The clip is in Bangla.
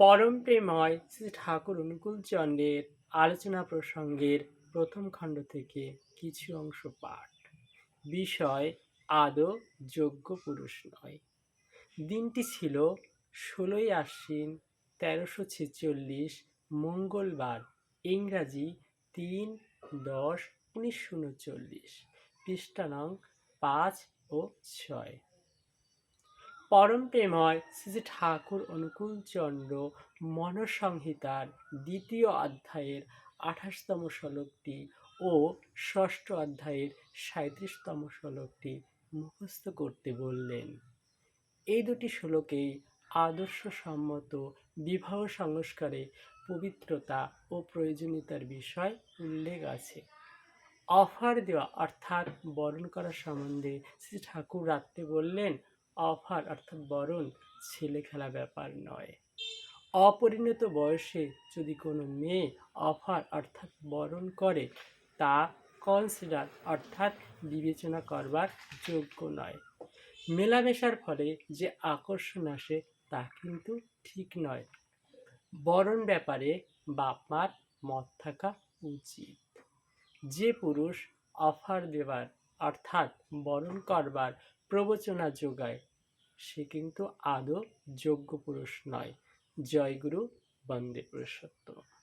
পরম প্রেময় শ্রী ঠাকুর অনুকূলচন্দ্রের আলোচনা প্রসঙ্গের প্রথম খণ্ড থেকে কিছু অংশ পাঠ। বিষয়, আদৌ যোগ্য পুরুষ নয়। দিনটি ছিল ষোলোই আশ্বিন তেরোশো ছেচল্লিশ মঙ্গলবার, ইংরাজি তিন দশ উনিশশো উনচল্লিশ, পৃষ্ঠা নং পাঁচ ও ছয়। পরম প্রেময় শ্রী ঠাকুর অনুকূলচন্দ্র মনসংহিতার দ্বিতীয় অধ্যায়ের আঠাশতম শ্লোকটি ও ষষ্ঠ অধ্যায়ের সাঁত্রিশতম শ্লোকটি মুখস্থ করতে বললেন। এই দুটি শ্লোকেই আদর্শসম্মত বিবাহ সংস্কারে পবিত্রতা ও প্রয়োজনীয়তার বিষয় উল্লেখ আছে। অফার দেওয়া অর্থাৎ বরণ করা সম্বন্ধে শ্রী ঠাকুর রাখতে বললেন অফার অর্থাৎ বরণ ছেলে খেলা ব্যাপার নয়। অপরিণত বয়সে যদি কোনো মেয়ে অফার অর্থাৎ বরণ করে, তা কনসিডার অর্থাৎ বিবেচনা করবার যোগ্য নয়। মেলামেশার ফলে যে আকর্ষণ আসে তা কিন্তু ঠিক নয়। বরণ ব্যাপারে বাপ মার মত থাকা উচিত। যে পুরুষ অফার দেবার অর্থাৎ বরণ করবার প্রবচনা যোগায়। সে কিন্তু আদৌ যোগ্য পুরুষ নয়। জয়গুরু বন্দে পুরুষোত্তম।